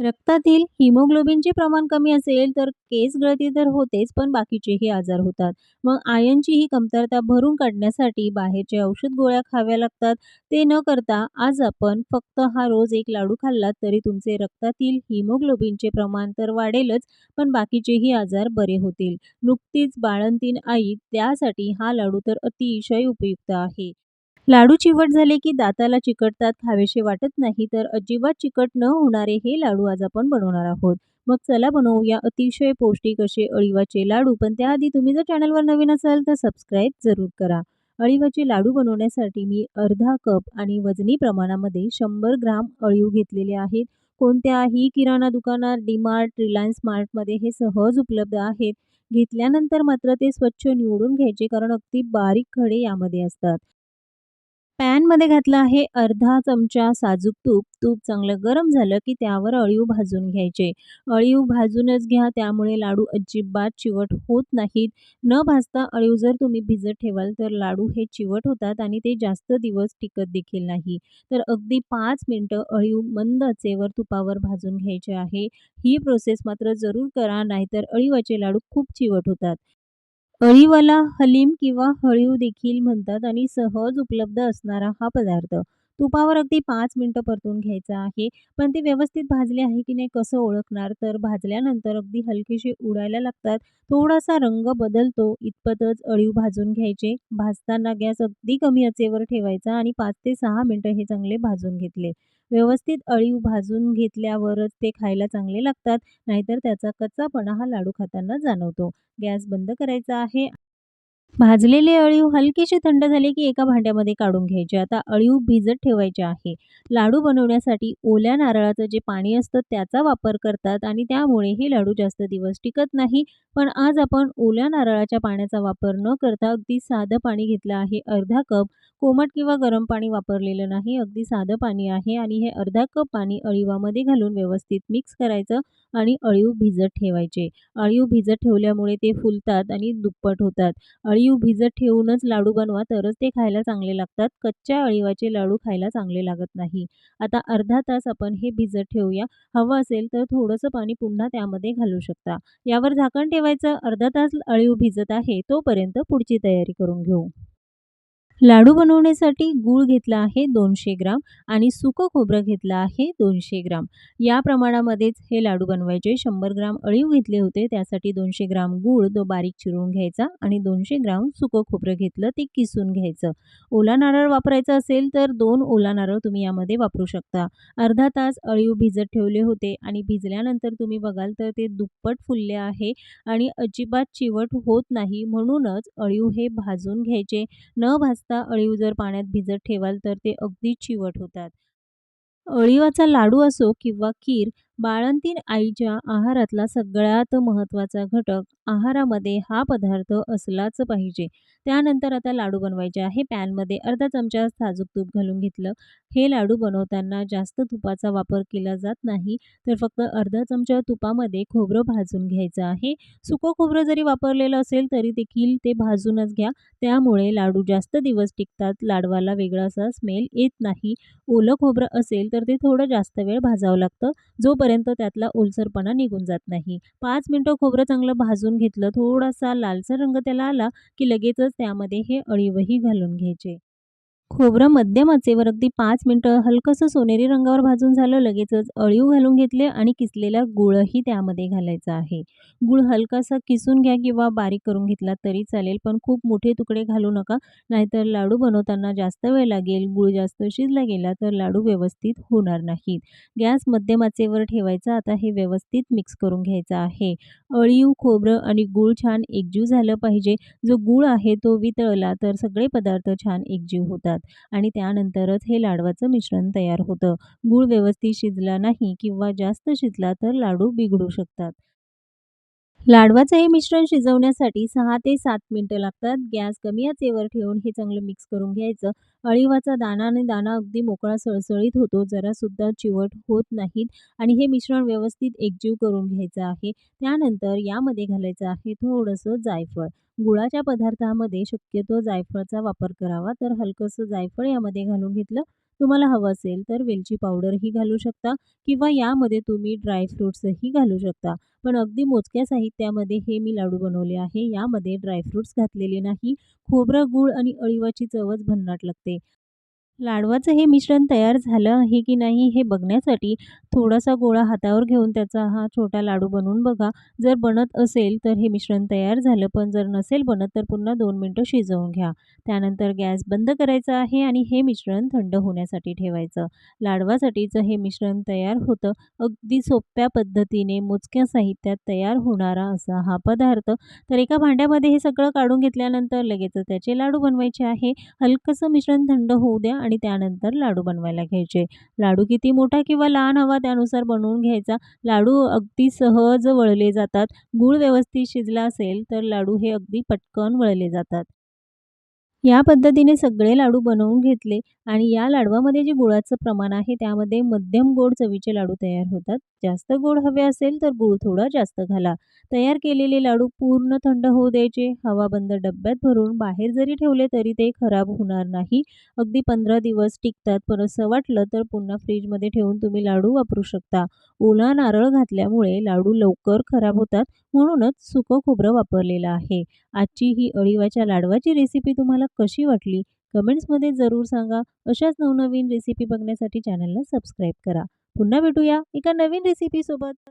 रक्तातील हिमोग्लोबिनचे प्रमाण कमी असेल तर केस गळती तर होतेच पण बाकीचेही आजार होतात. मग आयनची ही कमतरता भरून काढण्यासाठी बाहेरचे औषध गोळ्या खाव्या लागतात. ते न करता आज आपण फक्त हा रोज एक लाडू खाल्लात तरी तुमचे रक्तातील हिमोग्लोबिनचे प्रमाण तर वाढेलच पण बाकीचेही आजार बरे होतील. नुकतीच बाळंतीण आई त्यासाठी हा लाडू तर अतिशय उपयुक्त आहे. लाडू चिवट झाले की दाताला चिकटतात, खावेसे वाटत नाही तर अजिबात चिकट न होणारे हे लाडू आज आपण बनवणार आहोत. मग चला बनवूया अतिशय पौष्टिक असे अळीवाचे लाडू. पण त्याआधी तुम्ही जर चॅनलवर नवीन असाल तर सबस्क्राईब जरूर करा. अळीवाचे लाडू बनवण्यासाठी मी अर्धा कप आणि वजनी प्रमाणामध्ये शंभर ग्राम अळीव घेतलेले आहेत. कोणत्याही किराणा दुकानात, डीमार्ट, रिलायन्स मार्टमध्ये हे सहज उपलब्ध आहेत. घेतल्यानंतर मात्र ते स्वच्छ निवडून घ्यायचे कारण अगदी बारीक खडे यामध्ये असतात. पॅनमध्ये घातलं आहे अर्धा चमचा साजूक तूप. तूप चांगलं गरम झालं की त्यावर अळीव भाजून घ्यायचे. अळीव भाजूनच घ्या त्यामुळे लाडू अजिबात चिवट होत नाहीत. न भाजता अळीव जर तुम्ही भिजत ठेवाल तर लाडू हे चिवट होतात आणि ते जास्त दिवस टिकत देखील नाही. तर अगदी पाच मिनटं अळीव मंद अचेवर तुपावर भाजून घ्यायचे आहे. ही प्रोसेस मात्र जरूर करा नाहीतर अळीवाचे लाडू खूप चिवट होतात. अळीवाला हलीम किंवा हळीव देखील म्हणतात आणि सहज उपलब्ध असणारा हा पदार्थ. तुपावर अगदी पाच मिनटं परतून घ्यायचा आहे. पण ते व्यवस्थित भाजले आहे की नाही कसं ओळखणार? तर भाजल्यानंतर अगदी हलकेशी उडायला लागतात. थोडासा रंग बदलतो इतपतच अळीव भाजून घ्यायचे. भाजताना गॅस अगदी कमी आचेवर ठेवायचा आणि पाच ते सहा मिनटं हे चांगले भाजून घेतले. व्यवस्थित अळीव भाजून घेतल्यावरच ते खायला चांगले लागतात. नाहीतर त्याचा कच्चापणा हा लाडू खाताना जाणवतो. गॅस बंद करायचा आहे. भाजलेले अळीव हलकेसे थंड झाले की एका भांड्यामध्ये काढून घ्यायचे. आता अळीव भिजत ठेवायचे आहे. लाडू बनवण्यासाठी ओल्या नारळाचं जे पाणी असतं त्याचा वापर करतात आणि त्यामुळे हे लाडू जास्त दिवस टिकत नाही. पण आज आपण ओल्या नारळाच्या पाण्याचा वापर न करता अगदी साधं पाणी घेतलं आहे अर्धा कप. कोमट किंवा गरम पाणी वापरलेलं नाही. अगदी साधं पाणी आहे आणि हे अर्धा कप पाणी अळीवामध्ये घालून व्यवस्थित मिक्स करायचं आणि अळीव भिजत ठेवायचे. अळीव भिजत ठेवल्यामुळे ते फुलतात आणि दुप्पट होतात. अळीव भिजत ठेवूनच लाडू बनवा तरच ते खायला चांगले लागतात. कच्च्या अळीवाचे लाडू खायला चांगले लागत नाही. आता अर्धा तास आपण हे भिजत ठेवूया. हवं असेल तर थोडंसं पाणी पुन्हा त्यामध्ये घालू शकता. यावर झाकण ठेवायचं. अर्धा तास अळीव भिजत आहे तोपर्यंत पुढची तयारी करून घेऊ. लाडू बनवण्यासाठी गूळ घेतला आहे दोनशे ग्राम आणि सुकं खोबरं घेतलं आहे दोनशे ग्राम. या प्रमाणामध्येच हे लाडू बनवायचे. शंभर ग्राम अळीव घेतले होते त्यासाठी दोनशे ग्राम गूळ तो बारीक चिरून घ्यायचा आणि दोनशे ग्राम सुकं खोबरं घेतलं ते किसून घ्यायचं. ओला नारळ वापरायचा असेल तर दोन ओला नारळ तुम्ही यामध्ये वापरू शकता. अर्धा तास अळीव भिजत ठेवले होते आणि भिजल्यानंतर तुम्ही बघाल तर ते दुप्पट फुलले आहे आणि अजिबात चिवट होत नाही. म्हणूनच अळीव हे भाजून घ्यायचे. न भाजता अळीव जर पाण्यात भिजत ठेवाल तर ते अगदी चिवट होतात. अळीवाचा लाडू असो किंवा खीर, बाळंतीण आईच्या आहारातला सगळ्यात महत्त्वाचा घटक. आहारामध्ये हा पदार्थ असलाच पाहिजे. त्यानंतर आता लाडू बनवायचे आहे. पॅनमध्ये अर्धा चमचा साजूक तूप घालून घेतलं. हे लाडू बनवताना जास्त तुपाचा वापर केला जात नाही. तर फक्त अर्धा चमचा तुपामध्ये खोबरं भाजून घ्यायचं आहे. सुकं खोबरं जरी वापरलेलं असेल तरी देखील ते भाजूनच घ्या. त्यामुळे लाडू जास्त दिवस टिकतात. लाडवाला वेगळा असा स्मेल येत नाही. ओलं खोबरं असेल तर ते थोडं जास्त वेळ भाजावं लागतं. जोपर्यंत त्यातला ओलसरपणा निघून जात नाही. पाच मिनटं खोबरं चांगलं भाजून घेतलं. थोडासा लालसर रंग त्याला आला की लगेचच त्यामध्ये हे अळीवही घालून घ्यायचे. खोबरं मध्यम आचेवर अगदी पाच मिनटं हलकंसं सोनेरी रंगावर भाजून झालं. लगेचच अळीव घालून घेतले आणि किसलेला गूळही त्यामध्ये घालायचा आहे. गूळ हलकासा किसून घ्या किंवा बारीक करून घेतलात तरी चालेल. पण खूप मोठे तुकडे घालू नका. नाहीतर लाडू बनवताना जास्त वेळ लागेल. गूळ जास्त शिजला गेला तर लाडू व्यवस्थित होणार नाहीत. गॅस मध्यम आचेवर ठेवायचा. आता हे व्यवस्थित मिक्स करून घ्यायचं आहे. अळीव, खोबरं आणि गूळ छान एकजीव झालं पाहिजे. जो गूळ आहे तो वितळला तर सगळे पदार्थ छान एकजीव होतात आणि त्यानंतरच हे लाडवाचं मिश्रण तयार होतं. गूळ व्यवस्थित शिजला नाही किंवा जास्त शिजला तर लाडू बिघडू शकतात. लाडवाचं हे मिश्रण शिजवण्यासाठी सहा ते सात मिनटं लागतात. गॅस कमी आचेवर ठेवून हे चांगलं मिक्स करून घ्यायचं. अळीवाचा दाणा आणि दाणा अगदी मोकळा सळसळीत होतो. जरासुद्धा चिवट होत नाहीत आणि हे मिश्रण व्यवस्थित एकजीव करून घ्यायचं आहे. त्यानंतर यामध्ये घालायचं आहे थोडंसं जायफळ. गुळाच्या पदार्थामध्ये शक्यतो जायफळाचा वापर करावा. तर हलकंसं जायफळ यामध्ये घालून घेतलं. तुम्हाला हवं असेल तर वेलची पावडरही घालू शकता किंवा यामध्ये तुम्ही ड्रायफ्रुट्सही घालू शकता. पण अगदी मोजक्या साहित्यामध्ये हे मी लाडू बनवले आहे. यामध्ये ड्रायफ्रुट्स घातलेले नाही. खोबरं, गूळ आणि अळीवाची चवच भन्नाट लागते. लाडवाचं हे मिश्रण तयार झालं आहे की नाही हे बघण्यासाठी थोडासा गोळा हातावर घेऊन त्याचा हा छोटा लाडू बनवून बघा. जर बनत असेल तर हे मिश्रण तयार झालं, पण जर नसेल बनत तर पुन्हा दोन मिनटं शिजवून घ्या. त्यानंतर गॅस बंद करायचा आहे आणि हे मिश्रण थंड होण्यासाठी ठेवायचं. लाडवासाठीचं हे मिश्रण तयार होतं. अगदी सोप्या पद्धतीने मोजक्या साहित्यात तयार होणारा असा हा पदार्थ. तर एका भांड्यामध्ये हे सगळं काढून घेतल्यानंतर लगेचच त्याचे लाडू बनवायचे आहे. हलकंसं मिश्रण थंड होऊ द्या आणि त्यानंतर लाडू बनवायला घ्यायचे. लाडू किती मोठा किंवा लहान हवा त्यानुसार बनवून घ्यायचा. लाडू अगदी सहज वळले जातात. गूळ व्यवस्थित शिजला असेल तर लाडू हे अगदी पटकन वळले जातात. या पद्धतीने सगळे लाडू बनवून घेतले आणि या लाडवामध्ये जे गुळाचं प्रमाण आहे त्यामध्ये मध्यम गोड चवीचे लाडू तयार होतात. जास्त गोड हवे असेल तर गूळ थोडा जास्त घाला. तयार केलेले लाडू पूर्ण थंड होऊ द्यायचे. हवाबंद डब्यात भरून बाहेर जरी ठेवले तरी ते खराब होणार नाही. अगदी 15 दिवस टिकतात. पण असं वाटलं तर पुन्हा फ्रीजमध्ये ठेवून तुम्ही लाडू वापरू शकता. ओला नारळ घातल्यामुळे लाडू लवकर खराब होतात म्हणूनच सुकं खोबरं वापरलेलं आहे. आजची ही अळीवाच्या लाडवाची रेसिपी तुम्हाला कशी वाटली? कमेंट्समध्ये जरूर सांगा. अशाच नवनवीन रेसिपी बघण्यासाठी चॅनलला सबस्क्राईब करा. पुन्हा भेटूया एका नवीन रेसिपीसोबत.